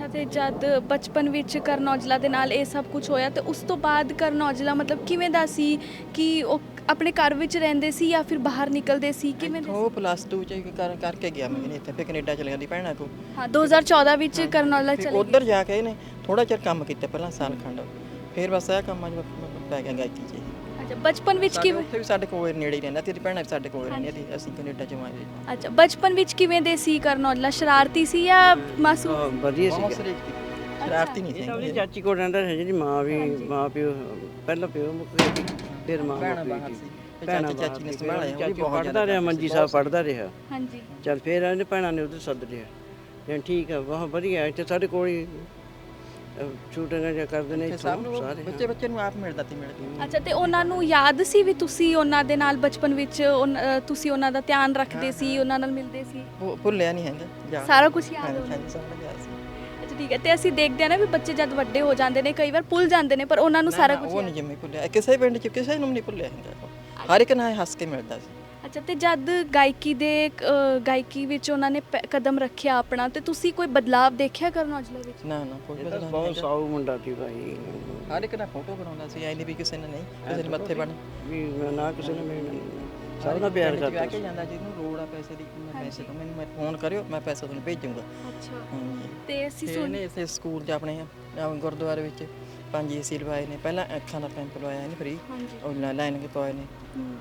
ਅੱਛਾ ਤੇ ਜਦ ਬਚਪਨ ਵਿੱਚ ਕਰਨ ਔਜਲਾ ਦੇ ਨਾਲ ਇਹ ਸਭ ਕੁਝ ਹੋਇਆ ਤੇ ਉਸ ਤੋਂ ਬਾਅਦ ਕਰਨ ਔਜਲਾ ਮਤਲਬ ਕਿਵੇਂ ਦਾ ਸੀ ਕਿ ਉਹ ਆਪਣੇ ਘਰ ਵਿੱਚ ਰਹਿੰਦੇ ਸੀ ਜਾਂ ਫਿਰ ਬਾਹਰ ਨਿਕਲਦੇ ਸੀ? ਕਿਵੇਂ ਦੇ ਉਹ ਪਲੱਸ 2 ਚ ਹੀ ਕਰ ਕਰਕੇ ਗਿਆ ਮੈਂ ਇੱਥੇ ਫਿਰ ਕੈਨੇਡਾ ਚਲੇ ਜਾਂਦੀ ਭੈਣਾਂ ਕੋ ਹਾਂ 2014 ਵਿੱਚ ਕਰਨ ਔਜਲਾ ਚਲੇ ਉਧਰ ਜਾ ਕੇ ਇਹਨੇ ਥੋੜਾ ਚਿਰ ਕੰਮ ਕੀਤਾ ਪਹਿਲਾਂ ਸਾਲ ਖੰਡ ਫਿਰ ਬਸ ਇਹ ਕੰਮਾਂ 'ਚ ਪੈ ਗਿਆ ਗਾਇਕੀ 'ਚ ਅੱਛਾ ਬਚਪਨ ਵਿੱਚ ਕਿਵੇਂ ਉੱਥੇ ਵੀ ਸਾਡੇ ਕੋਲ ਨੇੜੇ ਹੀ ਰਹਿੰਦਾ ਤੇਰੀ ਭੈਣਾਂ ਵੀ ਸਾਡੇ ਕੋਲ ਰਹਿੰਦੀਆਂ ਸੀ ਅਸੀਂ ਕੈਨੇਡਾ ਚ ਆਏ ਅੱਛਾ ਬਚਪਨ ਵਿੱਚ ਕਿਵੇਂ ਦੇ ਸੀ ਕਰਨ ਔਜਲਾ? ਸ਼ਰਾਰਤੀ ਸੀ ਜਾਂ ਮਾਸੂਮ ਵਧੀਆ ਬਹੁਤ ਸੀ ਸਰੀਕ ਸੀ। ਸ਼ਰਾਰਤੀ ਨਹੀਂ ਇਹ ਤਾਂ ਉਹਦੀ ਸੀ ਚਾਚੀ ਕੋਲ ਰਹਿੰਦਾ ਸੀ ਜਿਹੜੀ ਮਾਂ ਵੀ ਮਾਂ ਪਿਓ ਪਹਿਲਾਂ ਪਿਓ ਮੁੱਕ ਸੀ ਫਿਰ ਮਾਂ ਭੈਣਾਂ ਮੁੱਕ ਬਾਹਰ ਗਈ ਸੀ। ਸੀ। ਫਿਰ ਭੈਣਾਂ ਚਾਚੀ- ਚਾਚੀ ਨੇ ਸੰਭਾਲਿਆ, ਉਹ ਵੀ ਚਾਚੀ ਬਹੁਤ ਜ਼ਿਆਦਾ ਰਿਹਾ ਮੰਜੀ ਸਾਹਿਬ ਪੜ੍ਹਦਾ ਰਿਹਾ। ਹਾਂਜੀ। ਚਲ ਫਿਰ ਇਹਨੇ ਭੈਣਾਂ ਨੇ ਉਹਦੇ ਸੱਦ ਲਿਆ। ਜਾਂ ਠੀਕ ਆ ਬਹੁਤ ਵਧੀਆ ਇੱਥੇ ਸਾਡੇ ਕੋਲ ਹੀ ਸ਼ੂਟਿੰਗਾਂ ਜਿਹਾ ਕਰਦੇ ਨੇ ਫਿਰ ਇੱਥੋਂ ਸਭ ਨੂੰ ਸਾਰੇ ਬੱਚੇ ਬੱਚੇ ਨੂੰ ਆਪ ਮਿਲਦਾ ਤੀ ਮਿਲ ਕੇ। ਅੱਛਾ ਤੇ ਉਹਨਾਂ ਨੂੰ ਯਾਦ ਸੀ ਵੀ ਤੁਸੀਂ ਉਹਨਾਂ ਦੇ ਨਾਲ ਬਚਪਨ ਵਿੱਚ ਉਨ- ਅ, ਤੁਸੀਂ ਉਹਨਾਂ ਦਾ ਧਿਆਨ ਰੱਖਦੇ ਸੀ ਉਹਨਾਂ ਨਾਲ ਮਿਲਦੇ ਸੀ? ਉਹ ਭੁੱਲਿਆ ਨਹੀਂ ਹੈਗਾ ਯਾਦ। ਸਾਰਾ ਕੁਝ ਯਾਦ ਹਾਂਜੀ, ਹੋਣਾ। ਹਾਂਜੀ, ਸਾਰਾ ਯਾਦ ਸੀ। ਅੱਛਾ ਠੀਕ ਹੈ ਤੇ ਅਸੀਂ ਦੇਖਦੇ ਆ ਨਾ ਵੀ ਬੱਚੇ ਜਦ ਵੱਡੇ ਹੋ ਜਾਂਦੇ ਨੇ ਕਈ ਵਾਰ ਭੁੱਲ ਜਾਂਦੇ ਨੇ ਪਰ ਉਹਨਾਂ ਨੂੰ ਸਾਰਾ ਨਾ, ਕੁਝ ਉਹ ਨਹੀਂ ਜਿਵੇਂ ਭੁੱਲਿਆ। ਕਿਸੇ ਪਿੰਡ ਚ ਕਿਸੇ ਨੂੰ ਨਹੀਂ ਭੁੱਲਿਆ ਹੈਗਾ। ਹਰ ਇੱਕ ਨਾਲ ਹੱਸ ਕੇ ਮਿਲਦਾ ਸੀ। ਅੱਛਾ ਤੇ ਜਦ ਗਾਇਕੀ ਦੇ ਅ, ਗਾਇਕੀ ਵਿੱਚ ਉਹਨਾਂ ਨੇ ਪੈ- ਕਦਮ ਰੱਖਿਆ ਆਪਣਾ ਤੇ ਤੁਸੀਂ ਕੋਈ ਬਦਲਾਵ ਦੇਖਿਆ ਕਰਨ ਔਜਲਾ ਵਿੱਚ? ਨਾ ਨਾ ਕੋਈ ਇਹ ਤਾਂ ਬਹੁਤ। ਸਾਊ ਮੁੰਡਾ ਸੀ ਭਾਈ। ਹਰ ਇੱਕ ਨਾਲ ਫੋਟੋ ਬਣਾਉਂਦਾ ਸੀ ਐ ਨਹੀਂ ਵੀ ਕਿਸੇ ਨੇ ਨਹੀਂ ਕਿਸੇ ਨੇ ਮੱਥੇ ਬਣ ਵੀ ਮੈਂ ਨਾ ਕਿਸੇ ਨੇ ਮੈਨੂੰ ਸਭ ਨਾਲ ਪਿਆਰ ਕਰਦਾ ਕੇ ਜਾਂਦਾ ਜਿਹਨੂੰ ਲੋੜ ਆ ਪੈਸੇ ਦੀ ਮੈਂ ਪੈਸੇ ਤੋਂ ਮੈਨੂੰ ਮੈਂ ਫੋਨ ਕਰਿਓ ਮੈਂ ਪੈਸਾ ਤੁਹਾਨੂੰ ਭੇਜੂੰਗਾ। ਅੱਛਾ। ਹਾਂਜੀ। ਤੇ ਅਸੀਂ ਫਿਰ ਸੁਣ ਇਹਨੇ ਇਸੇ ਸਕੂਲ 'ਚ ਆਪਣੇ ਅਹ, ਗੁਰਦੁਆਰੇ ਵਿੱਚ ਪੰਜ ਏਸੀ ਲਵਾਏ ਨੇ ਪਹਿਲਾਂ ਅੱਖਾਂ ਦਾ ਕੈਂਪ ਲਵਾਇਆ ਇਹਨੇ ਫ੍ਰੀ ਹਾਂਜੀ। ਉਹ ਲਾਈਨਿੰਗ ਪਵਾਏ ਨੇ। ਹਮ।